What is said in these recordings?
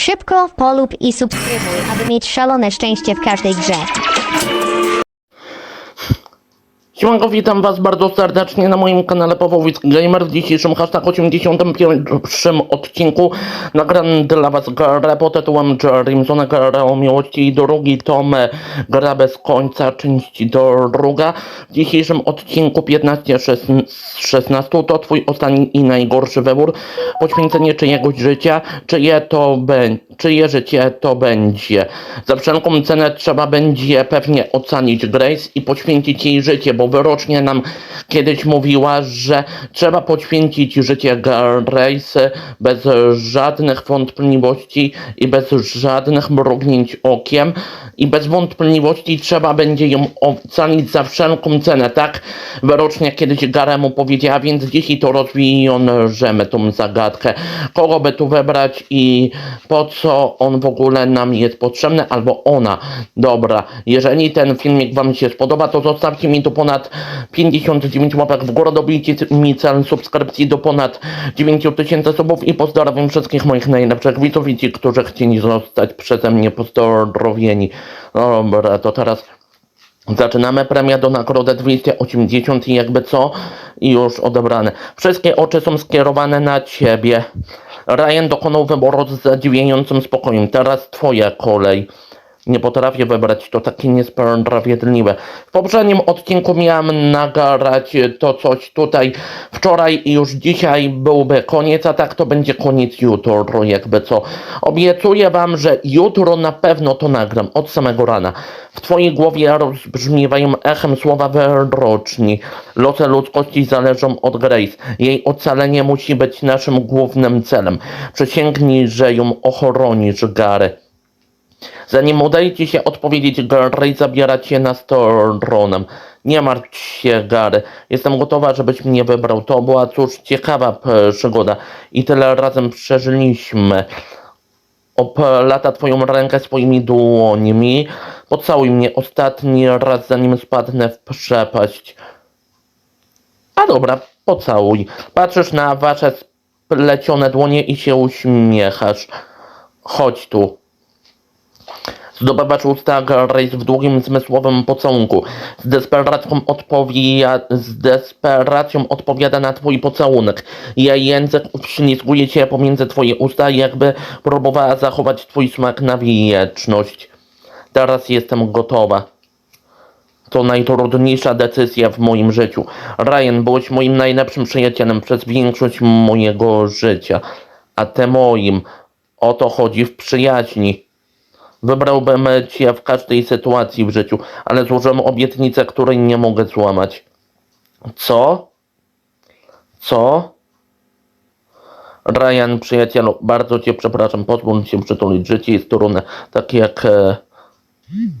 Szybko polub i subskrybuj, aby mieć szalone szczęście w każdej grze. Siemanko, witam was bardzo serdecznie na moim kanale Powowic Gamer. W dzisiejszym hashtag 81 odcinku nagram dla was grę pod tytułem Jerimsona Gra o miłości drugi tom Gra bez końca, część druga. W dzisiejszym odcinku 15 szesn- z 16 to twój ostatni i najgorszy wybór. Poświęcenie czyjegoś życia, czyje to będzie, czyje życie to będzie. Za wszelką cenę trzeba będzie pewnie ocalić Grace i poświęcić jej życie, bo wyrocznie nam kiedyś mówiła, że trzeba poświęcić życie Grace bez żadnych wątpliwości i bez żadnych mrugnięć okiem i bez wątpliwości trzeba będzie ją ocalić za wszelką cenę, tak? Wyrocznie kiedyś Garemu powiedziała, więc dzisiaj to rozwiążemy tą zagadkę. Kogo by tu wybrać i po co on w ogóle nam jest potrzebny, albo ona. Dobra, jeżeli ten filmik wam się spodoba, to zostawcie mi tu ponad 59 łapek w górę, dobijcie mi cel subskrypcji do ponad 9000 subów i pozdrawiam wszystkich moich najlepszych widzów i ci, którzy chcieli zostać przeze mnie pozdrowieni. Dobra, to teraz Zaczynamy premię do nagrody 280 i jakby co i już odebrane. Wszystkie oczy są skierowane na ciebie. Ryan dokonał wyboru z zadziwiającym spokojem. Teraz twoja kolej. Nie potrafię wybrać, to takie niesprawiedliwe. W poprzednim odcinku miałem nagrać to coś tutaj wczoraj i już dzisiaj byłby koniec, a tak to będzie koniec jutro, jakby co. Obiecuję wam, że jutro na pewno to nagram, od samego rana. W twojej głowie rozbrzmiewają echem słowa wyroczni. Losy ludzkości zależą od Grace. Jej ocalenie musi być naszym głównym celem. Przysięgnij, że ją ochronisz, Gary. Zanim udajecie się odpowiedzieć Gary, zabiera cię na stronę. Nie martw się, Gary. Jestem gotowa, żebyś mnie wybrał. To była cóż ciekawa p- przygoda. I tyle razem przeżyliśmy. Oplata twoją rękę swoimi dłońmi. Pocałuj mnie ostatni raz, zanim spadnę w przepaść. A dobra, pocałuj. Patrzysz na wasze splecione dłonie i się uśmiechasz. Chodź tu. Zdobywasz usta Grace w długim, zmysłowym pocałunku. Z desperacją, odpowia... z desperacją odpowiada na twój pocałunek. Jej język ślizguje cię pomiędzy twoje usta, jakby próbowała zachować twój smak na wieczność. Teraz jestem gotowa. To najtrudniejsza decyzja w moim życiu. Ryan, byłeś moim najlepszym przyjacielem przez większość mojego życia. A ty moim. O to chodzi w przyjaźni. Wybrałbym cię w każdej sytuacji w życiu, ale złożyłem obietnicę, której nie mogę złamać. Co? Co? Ryan, przyjacielu, bardzo cię przepraszam, pozwól się przytulić. Życie jest trudne, tak jak... E,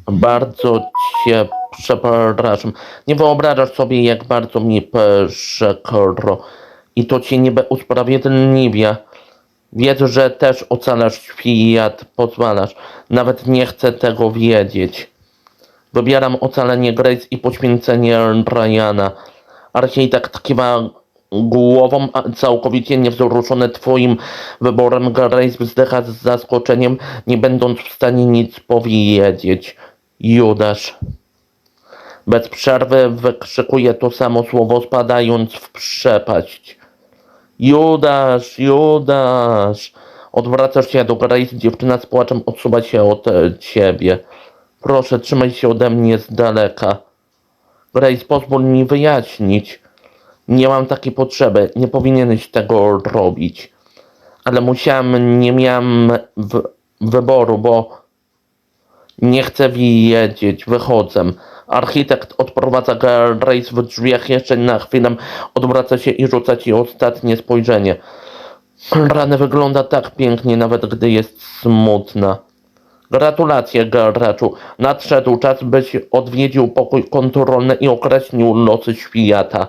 bardzo cię przepraszam. Nie wyobrażasz sobie, jak bardzo mi przykro. I to cię niby usprawiedliwia. Wiedz, że też ocalasz świat, pozwalasz. Nawet nie chcę tego wiedzieć. Wybieram ocalenie Grace i poświęcenie Ryana. Architekt kiwa głową, całkowicie niewzruszony twoim wyborem. Grace wzdycha z zaskoczeniem, nie będąc w stanie nic powiedzieć. Judasz. Bez przerwy wykrzykuje to samo słowo, spadając w przepaść. Judasz, Judasz. Odwracasz się do Grace, dziewczyna z płaczem odsuwa się od e, ciebie. Proszę, trzymaj się ode mnie z daleka. Grace, pozwól mi wyjaśnić. Nie mam takiej potrzeby, nie powinieneś tego robić. Ale musiałem, nie miałem wyboru, bo nie chcę wiedzieć, wychodzę. Architekt odprowadza Grace w drzwiach jeszcze na chwilę, odwraca się i rzuca ci ostatnie spojrzenie. Rany wygląda tak pięknie, nawet gdy jest smutna. Gratulacje, graczu. Nadszedł czas, byś odwiedził pokój kontrolny i określił losy świata.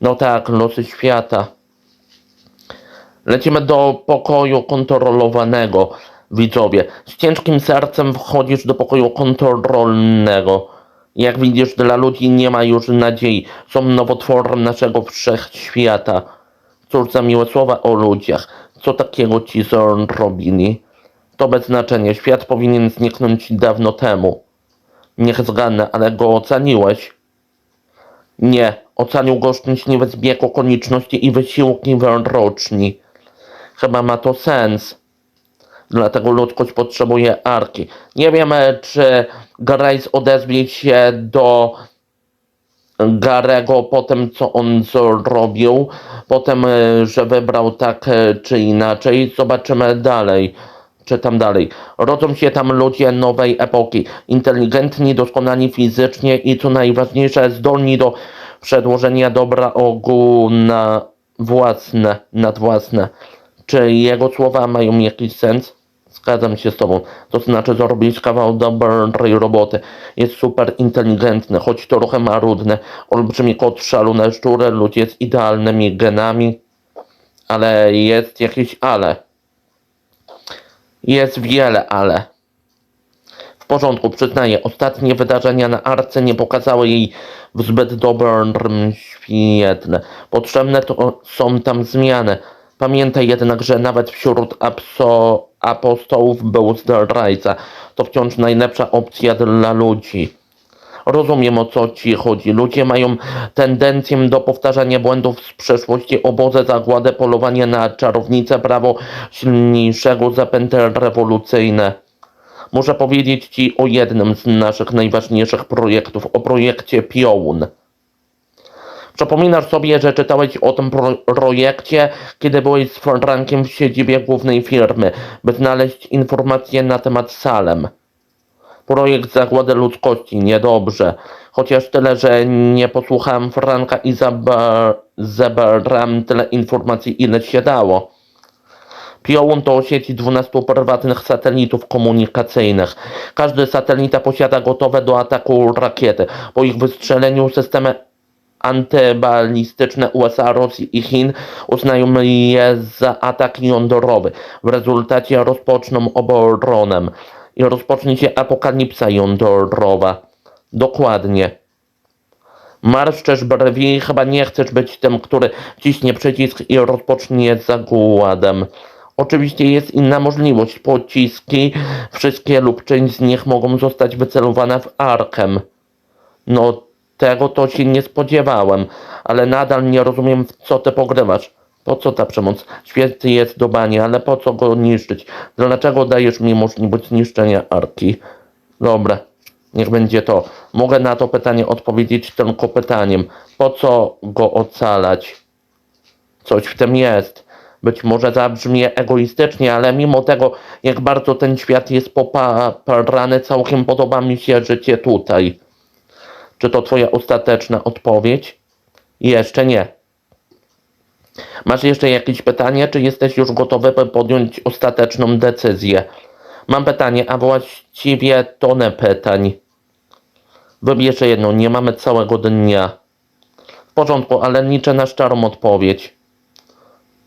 No tak, losy świata. Lecimy do pokoju kontrolowanego, widzowie. Z ciężkim sercem wchodzisz do pokoju kontrolnego. Jak widzisz, dla ludzi nie ma już nadziei. Są nowotworem naszego wszechświata. Cóż za miłe słowa o ludziach. Co takiego ci zrobili? To bez znaczenia. Świat powinien zniknąć dawno temu. Niech zgadnę, ale go oceniłeś. Nie, ocenił go szczęśliwy zbieg okoliczności i wysiłki wyroczni. Chyba ma to sens. Dlatego ludzkość potrzebuje arki. Nie wiemy, czy Grace odezwie się do Garego po tym, co on zrobił, potem, e, że wybrał tak czy inaczej. Zobaczymy dalej. Czytam dalej. Rodzą się tam ludzie nowej epoki. Inteligentni, doskonali fizycznie i co najważniejsze, zdolni do przedłożenia dobra ogółu na własne, nad własne. Czy jego słowa mają jakiś sens? Zgadzam się z tobą. To znaczy zrobić kawał dobrej roboty. Jest super inteligentny, choć trochę marudny. Olbrzymi kot, szalone szczury, ludzie z idealnymi genami. Ale jest jakieś ale. Jest wiele ale. W porządku, przyznaję, ostatnie wydarzenia na Arce nie pokazały jej w zbyt dobrym świetle. Potrzebne to są tam zmiany. Pamiętaj jednak, że nawet wśród apso, apostołów był zdrajca. To wciąż najlepsza opcja dla ludzi. Rozumiem o co ci chodzi. Ludzie mają tendencję do powtarzania błędów z przeszłości, obozy, zagładę, polowanie na czarownicę, prawo silniejszego, zapęty rewolucyjne. Muszę powiedzieć ci o jednym z naszych najważniejszych projektów, o projekcie Piołun. Przypominasz sobie, że czytałeś o tym pro- projekcie, kiedy byłeś z Frankiem w siedzibie głównej firmy, by znaleźć informacje na temat Salem. Projekt zagłady ludzkości, niedobrze. Chociaż tyle, że nie posłuchałem Franka i zebrałem tyle informacji, ile się dało. Piołun to sieć 12 prywatnych satelitów komunikacyjnych. Każdy satelita posiada gotowe do ataku rakiety. Po ich wystrzeleniu systemy antybalistyczne USA, Rosji i Chin uznają je za atak jądrowy. W rezultacie rozpoczną obronę i rozpocznie się apokalipsa jądrowa. Dokładnie. Marszczysz brwi, chyba nie chcesz być tym, który ciśnie przycisk i rozpocznie zagładem. Oczywiście jest inna możliwość. Pociski, wszystkie lub część z nich mogą zostać wycelowane w arkę. No, tego to się nie spodziewałem, ale nadal nie rozumiem, w co ty pogrywasz. Po co ta przemoc? Świat jest do bani, ale po co go niszczyć? Dlaczego dajesz mi możliwość zniszczenia arki? Dobra, niech będzie to. Mogę na to pytanie odpowiedzieć tylko pytaniem. Po co go ocalać? Coś w tym jest. Być może zabrzmie egoistycznie, ale mimo tego, jak bardzo ten świat jest poparany, całkiem podoba mi się życie tutaj. Czy to twoja ostateczna odpowiedź? Jeszcze nie. Masz jeszcze jakieś pytanie, czy jesteś już gotowy, by podjąć ostateczną decyzję? Mam pytanie, a właściwie tonę pytań. Wybierz jedno, nie mamy całego dnia. W porządku, ale liczę na szczerą odpowiedź.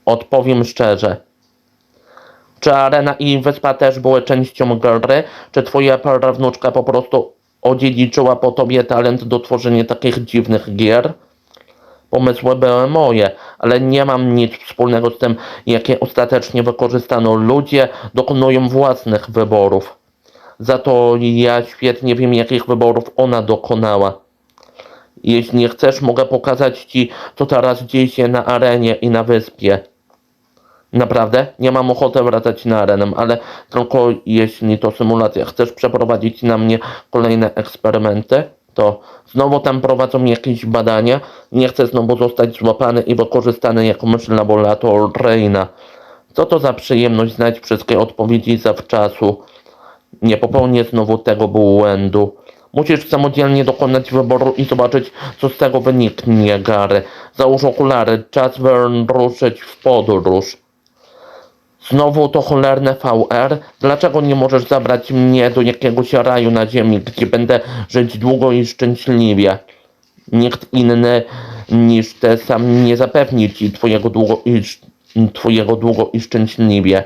Odpowiem szczerze. Czy arena i wyspa też były częścią gry? Czy twoja prawnuczka po prostu odziedziczyła po tobie talent do tworzenia takich dziwnych gier? Pomysły były moje, ale nie mam nic wspólnego z tym, jakie ostatecznie wykorzystano. Ludzie dokonują własnych wyborów. Za to ja świetnie wiem, jakich wyborów ona dokonała. Jeśli chcesz, mogę pokazać ci, co teraz dzieje się na arenie i na wyspie. Naprawdę? Nie mam ochoty wracać na arenę, ale tylko jeśli to symulacja. Chcesz przeprowadzić na mnie kolejne eksperymenty? To znowu tam prowadzą jakieś badania. Nie chcę znowu zostać złapany i wykorzystany jako myśl laboratoryjna. Co to za przyjemność znać wszystkie odpowiedzi zawczasu? Nie popełnię znowu tego błędu. Musisz samodzielnie dokonać wyboru i zobaczyć, co z tego wyniknie, Gary. Załóż okulary, czas wyruszyć w podróż. Znowu to cholerne VR? Dlaczego nie możesz zabrać mnie do jakiegoś raju na ziemi, gdzie będę żyć długo i szczęśliwie? Nikt inny niż ty sam nie zapewni ci twojego długo i, twojego długo i szczęśliwie.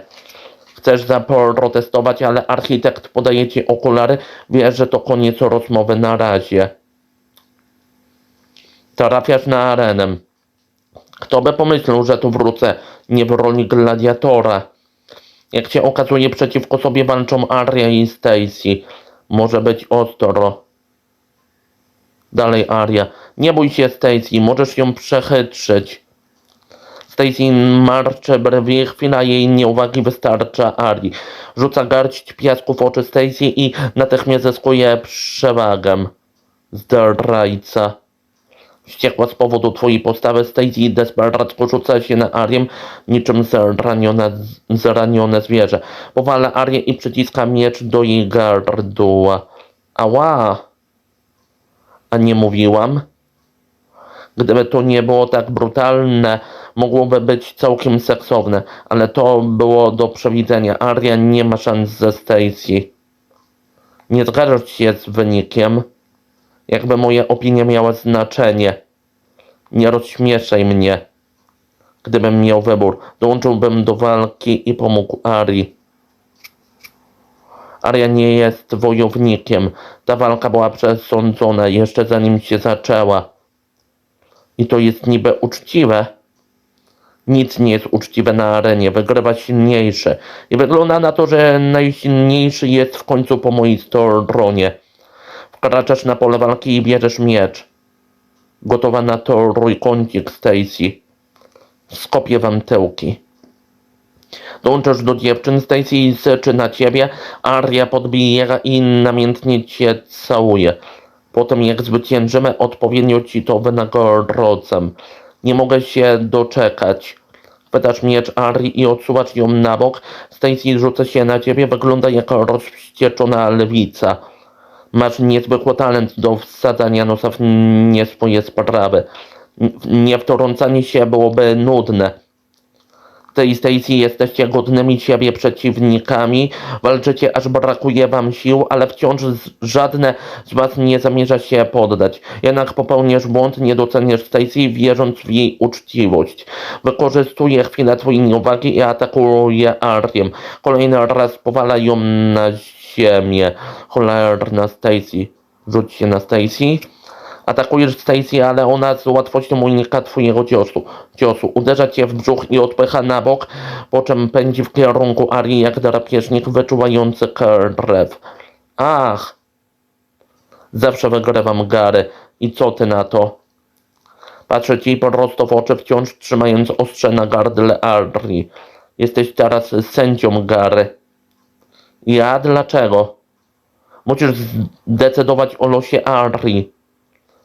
Chcesz zaprotestować, ale architekt podaje ci okulary. Wiesz, że to koniec rozmowy na razie. Trafiasz na arenę. Kto by pomyślał, że tu wrócę nie w roli gladiatora. Jak się okazuje, przeciwko sobie walczą Arya i Stacy. Może być ostro. Dalej Arya. Nie bój się Stacy, możesz ją przechytrzyć. Stacy marczy brwi, chwila jej nieuwagi wystarcza Arii. Rzuca garść piasku w oczy Stacy i natychmiast zyskuje przewagę. Zdrajca. Wściekła z powodu twojej postawy, Stacy desperacko rzuca się na Arię, niczym zranione, zranione zwierzę. Powala Arię i przyciska miecz do jej gardła. Ała! A nie mówiłam? Gdyby to nie było tak brutalne, mogłoby być całkiem seksowne, ale to było do przewidzenia. Aria nie ma szans ze Stacy. Nie zgadzasz się z wynikiem? Jakby moja opinia miała znaczenie. Nie rozśmieszaj mnie. Gdybym miał wybór, dołączyłbym do walki i pomógł Arii. Aria nie jest wojownikiem. Ta walka była przesądzona jeszcze zanim się zaczęła. I to jest niby uczciwe. Nic nie jest uczciwe na arenie. Wygrywa silniejszy. I wygląda na to, że najsilniejszy jest w końcu po mojej stronie. Wkraczasz na pole walki i bierzesz miecz. Gotowa na to trójkącik Stacy. Skopię wam tyłki. Dołączasz do dziewczyn, Stacy syczy na ciebie, Aria podbije i namiętnie cię całuje. Potem jak zwyciężymy, odpowiednio ci to wynagrodzę. Nie mogę się doczekać. Chwytasz miecz Arii i odsuwasz ją na bok. Stacy rzuca się na ciebie, wygląda jak rozwścieczona lwica. Masz niezwykły talent do wsadzania nosa w nie swoje sprawy. N- Niewtrącanie się byłoby nudne. Ty i Stacy jesteście godnymi siebie przeciwnikami, walczycie aż brakuje wam sił, ale wciąż żadne z was nie zamierza się poddać. Jednak popełniasz błąd, nie doceniasz Stacy, wierząc w jej uczciwość. Wykorzystuje chwilę twojej nieuwagi i atakuje Ariem. Kolejny raz powala ją na ziemię. Cholerna Stacy. Rzuć się na Stacy. Atakujesz Stacy, ale ona z łatwością unika twojego ciosu. ciosu. Uderza cię w brzuch i odpycha na bok, po czym pędzi w kierunku Arii jak drapieżnik wyczuwający krew. Ach! Zawsze wygrywam Gary. I co ty na to? Patrzę ci prosto w oczy, wciąż trzymając ostrze na gardle Arii. Jesteś teraz sędzią Gary. Ja? Dlaczego? Musisz zdecydować o losie Arii.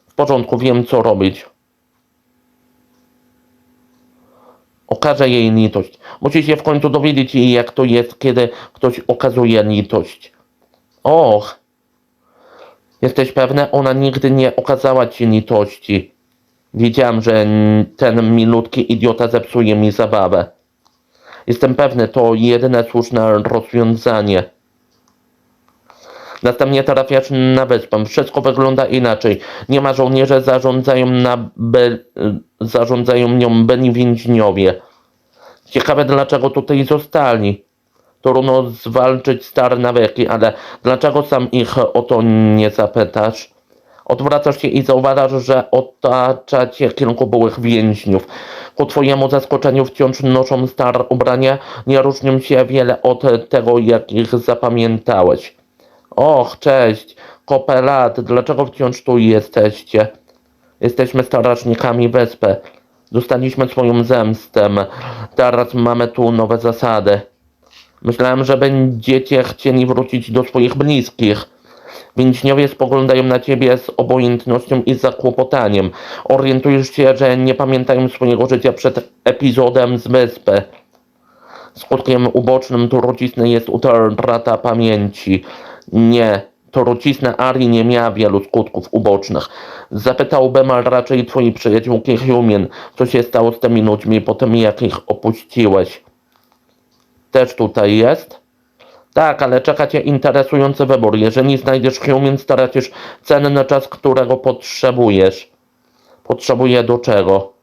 W porządku, wiem co robić. Okażę jej litość. Musi się w końcu dowiedzieć jak to jest, kiedy ktoś okazuje litość. Och. Jesteś pewna? Ona nigdy nie okazała ci litości. Wiedziałem, że ten milutki idiota zepsuje mi zabawę. Jestem pewny, to jedyne słuszne rozwiązanie. Następnie trafiasz na wyspę. Wszystko wygląda inaczej. Nie ma żołnierzy, zarządzają, na by, zarządzają nią byli więźniowie. Ciekawe dlaczego tutaj zostali. Trudno zwalczyć stare nawyki, ale dlaczego sam ich o to nie zapytasz? Odwracasz się i zauważasz, że otacza cię kilku byłych więźniów. Ku twojemu zaskoczeniu wciąż noszą stare ubrania, nie różnią się wiele od tego, jak ich zapamiętałeś. Och, cześć, kopelat, dlaczego wciąż tu jesteście? Jesteśmy strażnikami wyspy. Dostaliśmy swoją zemstę. Teraz mamy tu nowe zasady. Myślałem, że będziecie chcieli wrócić do swoich bliskich. Więźniowie spoglądają na ciebie z obojętnością i zakłopotaniem. Orientujesz się, że nie pamiętają swojego życia przed epizodem z wyspy. Skutkiem ubocznym trucizny jest utrata pamięci. Nie, trucizna Arii nie miała wielu skutków ubocznych. Zapytałbym raczej twojej przyjaciółki Humien, co się stało z tymi ludźmi po tym, jak ich opuściłeś. Też tutaj jest? Tak, ale czeka cię interesujący wybór. Jeżeli znajdziesz Humien, stracisz cenny czas, którego potrzebujesz. Potrzebuję do czego?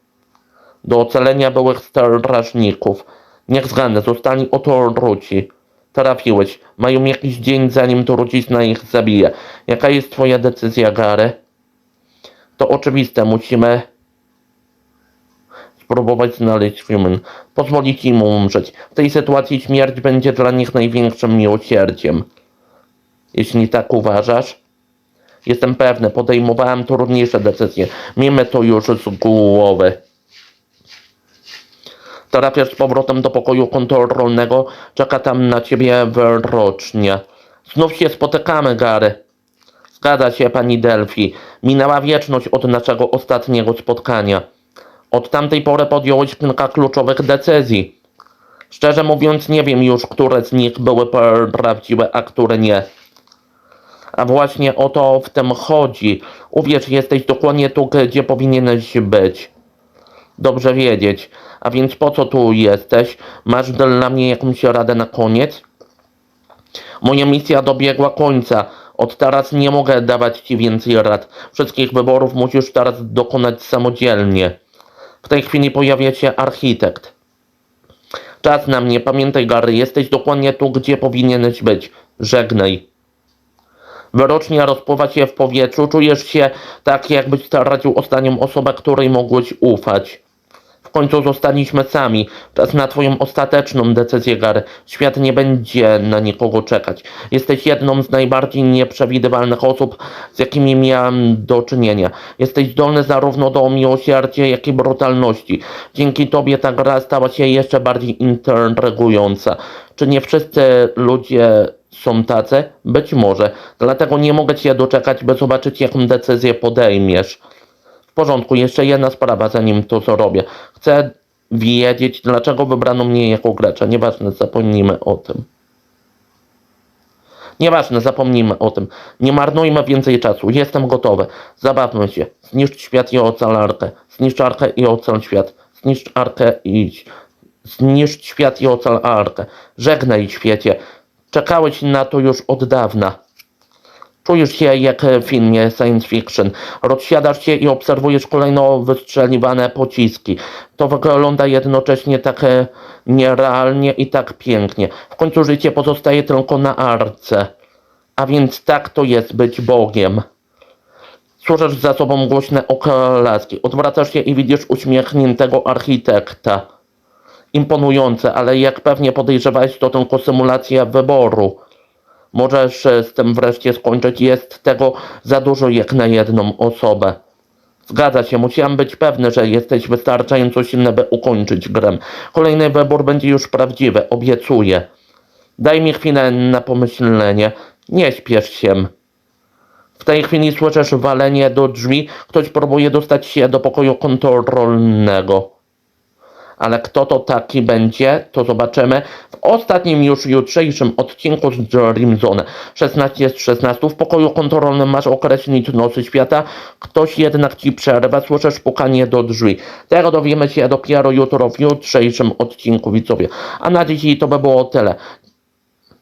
Do ocalenia byłych strażników. Niech zgadnę, zostali oto wróci. Trafiłeś. Mają jakiś dzień, zanim trucizna ich zabije. Jaka jest twoja decyzja, Gary? To oczywiste, musimy spróbować znaleźć human, pozwolić im umrzeć. W tej sytuacji śmierć będzie dla nich największym miłosierdziem. Jeśli tak uważasz, jestem pewny, podejmowałem trudniejsze decyzje. Miejmy to już z głowy. Trafiasz z powrotem do pokoju kontrolnego, czeka tam na ciebie wyrocznie. Znów się spotykamy, Gary. Zgadza się, pani Delphi. Minęła wieczność od naszego ostatniego spotkania. Od tamtej pory podjąłeś kilka kluczowych decyzji. Szczerze mówiąc, nie wiem już, które z nich były prawdziwe, a które nie. A właśnie o to w tym chodzi. Uwierz, jesteś dokładnie tu, gdzie powinieneś być. Dobrze wiedzieć. A więc po co tu jesteś? Masz dla mnie jakąś radę na koniec? Moja misja dobiegła końca. Od teraz nie mogę dawać ci więcej rad. Wszystkich wyborów musisz teraz dokonać samodzielnie. W tej chwili pojawia się architekt. Czas na mnie, pamiętaj Gary, jesteś dokładnie tu, gdzie powinieneś być. Żegnaj. Wyrocznia rozpływa się w powietrzu, czujesz się tak, jakbyś stracił ostatnią osobę, której mogłeś ufać. W końcu zostaliśmy sami. Czas na twoją ostateczną decyzję, Gary. Świat nie będzie na nikogo czekać. Jesteś jedną z najbardziej nieprzewidywalnych osób, z jakimi miałem do czynienia. Jesteś zdolny zarówno do miłosierdzia, jak i brutalności. Dzięki tobie ta gra stała się jeszcze bardziej intrygująca. Czy nie wszyscy ludzie są tacy? Być może. Dlatego nie mogę cię doczekać, by zobaczyć, jaką decyzję podejmiesz. Porządku, jeszcze jedna sprawa, zanim to zrobię. Chcę wiedzieć, dlaczego wybrano mnie jako gracza. Nieważne, zapomnijmy o tym. Nieważne, zapomnijmy o tym. Nie marnujmy więcej czasu. Jestem gotowy. Zabawmy się. Zniszcz świat i ocal arkę. Zniszcz arkę i ocal świat. Zniszcz arkę i... Zniszcz świat i ocal arkę. Żegnaj świecie. Czekałeś na to już od dawna. Czujesz się jak w filmie science fiction. Rozsiadasz się i obserwujesz kolejno wystrzeliwane pociski. To wygląda jednocześnie tak e, nierealnie i tak pięknie. W końcu życie pozostaje tylko na arce. A więc tak to jest być Bogiem. Słyszysz za sobą głośne oklaski. Odwracasz się i widzisz uśmiechniętego architekta. Imponujące, ale jak pewnie podejrzewałeś, to tylko symulacja wyboru. Możesz z tym wreszcie skończyć. Jest tego za dużo jak na jedną osobę. Zgadza się, musiałem być pewny, że jesteś wystarczająco silny, by ukończyć grę. Kolejny wybór będzie już prawdziwy, obiecuję. Daj mi chwilę na pomyślenie. Nie śpiesz się. W tej chwili słyszysz walenie do drzwi. Ktoś próbuje dostać się do pokoju kontrolnego. Ale kto to taki będzie, to zobaczymy w ostatnim już jutrzejszym odcinku z Dream Zone. 16 z 16 w pokoju kontrolnym masz określić nosy świata. Ktoś jednak ci przerwa, słyszysz pukanie do drzwi. Tego dowiemy się dopiero jutro w jutrzejszym odcinku widzowie. A na dzisiaj to by było tyle.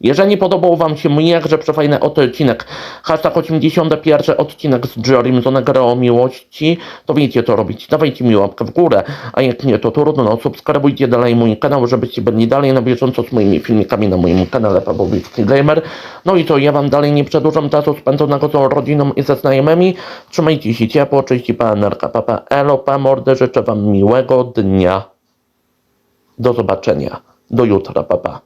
Jeżeli podobał Wam się mój jakże przefajny odcinek, hashtag 81 odcinek z Dream Zone Gra o Miłości, to wiecie co robić. Dawajcie mi łapkę w górę, a jak nie to trudno, subskrybujcie dalej mój kanał, żebyście byli dalej na bieżąco z moimi filmikami na moim kanale Pawłowicki Gamer. No i to ja Wam dalej nie przedłużam czasu spędzonego z rodziną i ze znajomymi. Trzymajcie się ciepło, cześć i panerka, papa, elo, pa, mordy, życzę Wam miłego dnia. Do zobaczenia. Do jutra, papa.